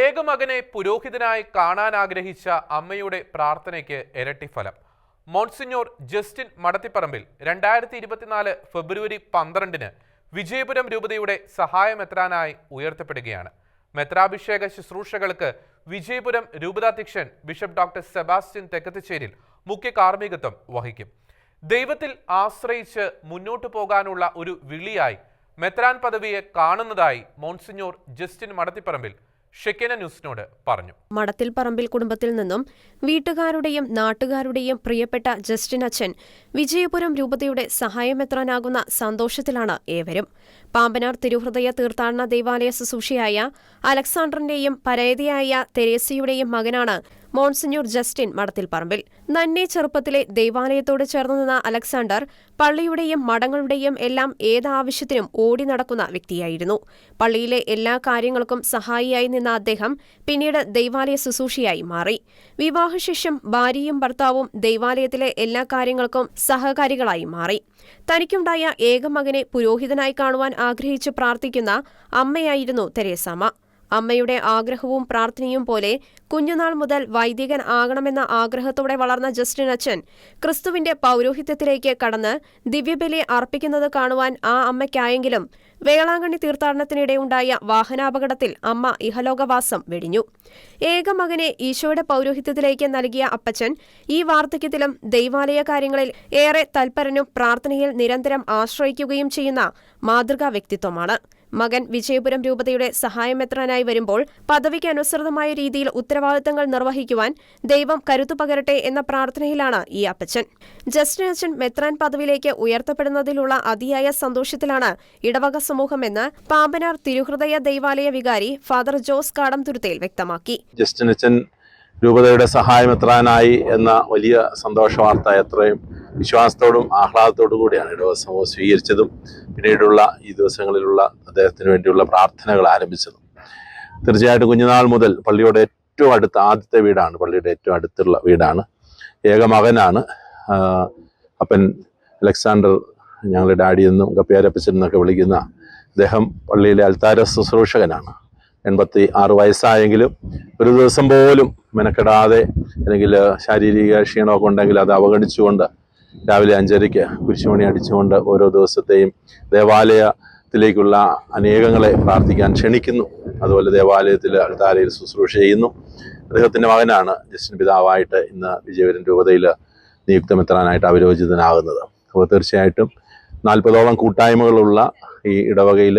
ഏകമകനെ പുരോഹിതനായി കാണാൻ ആഗ്രഹിച്ച അമ്മയുടെ പ്രാർത്ഥനയ്ക്ക് ഇരട്ടി ഫലം. മോൺസിഞ്ഞോർ ജസ്റ്റിൻ മടത്തിപ്പറമ്പിൽ രണ്ടായിരത്തി ഇരുപത്തിനാല് ഫെബ്രുവരി പന്ത്രണ്ടിന് വിജയപുരം രൂപതയുടെ സഹായമെത്രാനായി ഉയർത്തപ്പെടുകയാണ്. മെത്രാഭിഷേക ശുശ്രൂഷകൾക്ക് വിജയപുരം രൂപതാധ്യക്ഷൻ ബിഷപ്പ് ഡോക്ടർ സെബാസ്റ്റ്യൻ തെക്കത്തിച്ചേരിൽ മുഖ്യ കാർമ്മികത്വം വഹിക്കും. ദൈവത്തിൽ ആശ്രയിച്ച് മുന്നോട്ടു പോകാനുള്ള ഒരു വിളിയായി മെത്രാൻ പദവിയെ കാണുന്നതായി മോൺസിഞ്ഞോർ ജസ്റ്റിൻ മടത്തിപ്പറമ്പിൽ ഷെക്കന ന്യൂസിനോട് പറഞ്ഞു. മടത്തിൽ പറമ്പിൽ കുടുംബത്തിൽ നിന്നും വീട്ടുകാരുടെയും നാട്ടുകാരുടെയും പ്രിയപ്പെട്ട ജസ്റ്റിൻ അച്ഛൻ വിജയപുരം രൂപതയുടെ സഹായമെത്രാനാകുന്ന സന്തോഷത്തിലാണ് ഏവരും. പാമ്പനാർ തിരുഹൃദയ തീർത്ഥാടന ദേവാലയ ശുശ്രൂഷയായ അലക്സാണ്ടറിന്റെയും പരേതയായ തെരേസയുടെയും മകനാണ് മോൺസിഞ്ഞൂർ ജസ്റ്റിൻ മടത്തിൽ പറമ്പിൽ. നന്നെ ചെറുപ്പത്തിലെ ദൈവാലയത്തോട് ചേർന്നു നിന്ന അലക്സാണ്ടർ പള്ളിയുടെയും മഠങ്ങളുടെയും എല്ലാം ഏതാവശ്യത്തിനും ഓടി നടക്കുന്ന വ്യക്തിയായിരുന്നു. പള്ളിയിലെ എല്ലാ കാര്യങ്ങൾക്കും സഹായിയായി നിന്ന അദ്ദേഹം പിന്നീട് ദൈവാലയ ശുശ്രൂഷയായി മാറി. വിവാഹശേഷം ഭാര്യയും ഭർത്താവും ദൈവാലയത്തിലെ എല്ലാ കാര്യങ്ങൾക്കും സഹകാരികളായി മാറി. തനിക്കുണ്ടായ ഏകമകനെ പുരോഹിതനായി കാണുവാൻ ആഗ്രഹിച്ച് പ്രാർത്ഥിക്കുന്ന അമ്മയായിരുന്നു തെരേസാമ്മ. അമ്മയുടെ ആഗ്രഹവും പ്രാർത്ഥനയും പോലെ കുഞ്ഞുനാൾ മുതൽ വൈദികൻ ആകണമെന്ന ആഗ്രഹത്തോടെ വളർന്ന ജസ്റ്റിൻ അച്ഛൻ ക്രിസ്തുവിന്റെ പൗരോഹിത്യത്തിലേക്ക് കടന്ന് ദിവ്യബലി അർപ്പിക്കുന്നത് കാണുവാൻ ആ അമ്മയ്ക്കായെങ്കിലും വേളാങ്കണ്ണി തീർത്ഥാടനത്തിനിടെ ഉണ്ടായ വാഹനാപകടത്തിൽ അമ്മ ഇഹലോകവാസം വെടിഞ്ഞു. ഏക മകനെ ഈശോയുടെ പൗരോഹിത്യത്തിലേക്ക് നൽകിയ അപ്പച്ചൻ ഈ വാർദ്ധക്യത്തിലും ദൈവാലയ കാര്യങ്ങളിൽ ഏറെ തൽപരനും പ്രാർത്ഥനയിൽ നിരന്തരം ആശ്രയിക്കുകയും ചെയ്യുന്ന മാതൃകാ വ്യക്തിത്വമാണ്. മകൻ വിജയപുരം രൂപതയുടെ സഹായമെത്രാനായി വരുമ്പോൾ പദവിക്ക് അനുസൃതമായ രീതിയിൽ ഉത്തരവാദിത്തങ്ങൾ നിർവഹിക്കുവാൻ ദൈവം കരുത്തു പകരട്ടെ എന്ന പ്രാർത്ഥനയിലാണ് ഈ അപ്പച്ചൻ. ജസ്റ്റിൻ അച്ഛൻ മെത്രാൻ പദവിയിലേക്ക് ഉയർത്തപ്പെടുന്നതിലുള്ള അതിയായ സന്തോഷത്തിലാണ് ഇടവക സമൂഹമെന്ന് പാമ്പനാർ തിരുഹൃദയ ദൈവാലയ വികാരി ഫാദർ ജോസ് കാടംതുരുത്തയിൽ വ്യക്തമാക്കി. ജസ്റ്റിൻ അച്ഛൻ രൂപതയുടെ സഹായമെത്രാനായി എന്ന വലിയ സന്തോഷ വാർത്ത എത്രയും വിശ്വാസത്തോടും ആഹ്ലാദത്തോടും കൂടിയാണ് ഇടവക സമൂഹം സ്വീകരിച്ചതും പിന്നീടുള്ള ഈ ദിവസങ്ങളിലുള്ള അദ്ദേഹത്തിന് വേണ്ടിയുള്ള പ്രാർത്ഥനകൾ ആരംഭിച്ചതും. തീർച്ചയായിട്ടും കുഞ്ഞുനാൾ മുതൽ പള്ളിയുടെ ഏറ്റവും അടുത്ത ആദ്യത്തെ വീടാണ് പള്ളിയുടെ ഏറ്റവും അടുത്തുള്ള വീടാണ്. ഏക മകനാണ് അപ്പൻ അലക്സാണ്ടർ ഞങ്ങളുടെ ഡാഡി എന്നും കപ്പിയാരപ്പച്ചൻ എന്നൊക്കെ വിളിക്കുന്ന അദ്ദേഹം പള്ളിയിലെ അൽത്താര ശുശ്രൂഷകനാണ്. എൺപത്തി ആറ് വയസ്സായെങ്കിലും ഒരു ദിവസം പോലും മെനക്കെടാതെ അല്ലെങ്കിൽ ശാരീരിക ക്ഷീണമൊക്കെ ഉണ്ടെങ്കിൽ അത് അവഗണിച്ചുകൊണ്ട് രാവിലെ അഞ്ചരയ്ക്ക് കുരിശുമണി അടിച്ചുകൊണ്ട് ഓരോ ദിവസത്തെയും ദേവാലയത്തിലേക്കുള്ള അനേകങ്ങളെ പ്രാർത്ഥിക്കാൻ ക്ഷണിക്കുന്നു. അതുപോലെ ദേവാലയത്തിൽ അൾത്താരയിൽ ശുശ്രൂഷ ചെയ്യുന്നു. അദ്ദേഹത്തിന്റെ മകനാണ് ജസ്റ്റിൻ പിതാവായിട്ട് ഇന്ന് വിജയവരൻ രൂപതയിൽ നിയുക്തമെത്താനായിട്ട് അവരോചിതനാകുന്നത്. അപ്പോൾ തീർച്ചയായിട്ടും നാൽപ്പതോളം കൂട്ടായ്മകളുള്ള ഈ ഇടവകയിൽ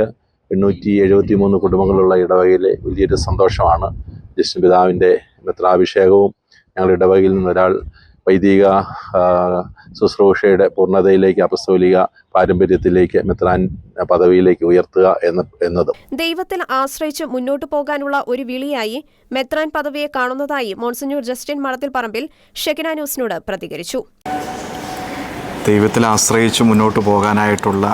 എണ്ണൂറ്റി എഴുപത്തി മൂന്ന് കുടുംബങ്ങളുള്ള ഇടവകയിലെ വലിയൊരു സന്തോഷമാണ് ജസ്റ്റിൻ പിതാവിന്റെ മെത്രാഭിഷേകവും ഞങ്ങളുടെ ഇടവകയിൽ നിന്നൊരാൾ വൈദിക ശുശ്രൂഷയുടെ പൂർണതയിലേക്ക് അപസ്തോലിക പാരമ്പര്യത്തിലേക്ക് മെത്രാൻ പദവിയിലേക്ക് ഉയർത്തുക എന്ന എന്നതും. ദൈവത്തിൽ ആശ്രയിച്ച് മുന്നോട്ട് പോകാനുള്ള ഒരു വിളിയായി മെത്രാൻ പദവിയെ കാണുന്നതായി monsignor Justin Madathil Parambil Shekinah ന്യൂസിനോട് പ്രതികരിച്ചു. ദൈവത്തിൽ ആശ്രയിച്ച് മുന്നോട്ട് പോകാനായിട്ടുള്ള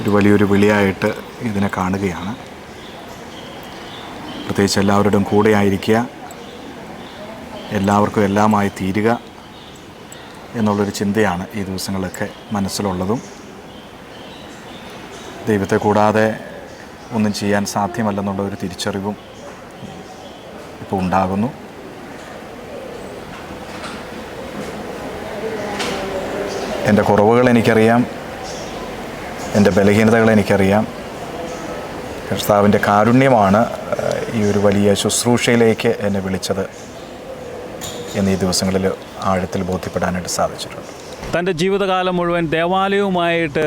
ഒരു വലിയൊരു വിളിയായിട്ട് ഇതിനെ കാണുകയാണ്. പ്രത്യേകിച്ച് എല്ലാവരുടെയും കൂടെ ആയിരിക്കുക എല്ലാവർക്കും എല്ലാമായി തീരുക എന്നുള്ളൊരു ചിന്തയാണ് ഈ ദിവസങ്ങളൊക്കെ മനസ്സിലുള്ളതും. ദൈവത്തെ കൂടാതെ ഒന്നും ചെയ്യാൻ സാധ്യമല്ലെന്നുള്ള ഒരു തിരിച്ചറിവും ഇപ്പോൾ ഉണ്ടാകുന്നു. എന്റെ കുറവുകൾ എനിക്കറിയാം. എന്റെ ബലഹീനതകൾ എനിക്കറിയാം. കർത്താവിന്റെ കാരുണ്യമാണ് ഈ ഒരു വലിയ ശുശ്രൂഷയിലേക്ക് എന്നെ വിളിച്ചത്. എന്നീ ദിവസങ്ങളിൽ ആഴത്തിൽ ബോധ്യപ്പെടാനായിട്ട് സാധിച്ചിട്ടുണ്ട്. തന്റെ ജീവിതകാലം മുഴുവൻ ദേവാലയവുമായിട്ട്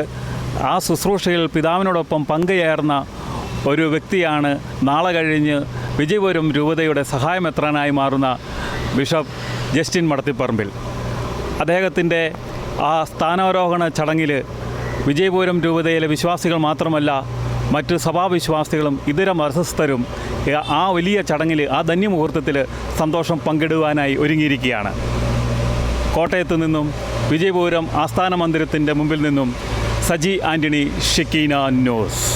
ആ ശുശ്രൂഷയിൽ പിതാവിനോടൊപ്പം പങ്കുചേർന്ന ഒരു വ്യക്തിയാണ്. നാളെ കഴിഞ്ഞ് വിജയപുരം രൂപതയുടെ സഹായമെത്രാനായി മാറുന്ന ബിഷപ്പ് ജസ്റ്റിൻ മടത്തിപ്പറമ്പിൽ. അദ്ദേഹത്തിന്റെ ആ സ്ഥാനാരോഹണ ചടങ്ങിൽ വിജയപുരം രൂപതയിലെ വിശ്വാസികൾ മാത്രമല്ല മറ്റ് സഭാവിശ്വാസികളും ഇതര മതസ്ഥരും ആ വലിയ ചടങ്ങിൽ ആ ധന്യമുഹൂർത്തത്തിൽ സന്തോഷം പങ്കിടുവാനായി ഒരുങ്ങിയിരിക്കുകയാണ്. കോട്ടയത്ത് നിന്നും വിജയപുരം ആസ്ഥാന മന്ദിരത്തിന്റെ മുമ്പിൽ നിന്നും സജി ആന്റണി ഷെക്കീന ന്യൂസ്.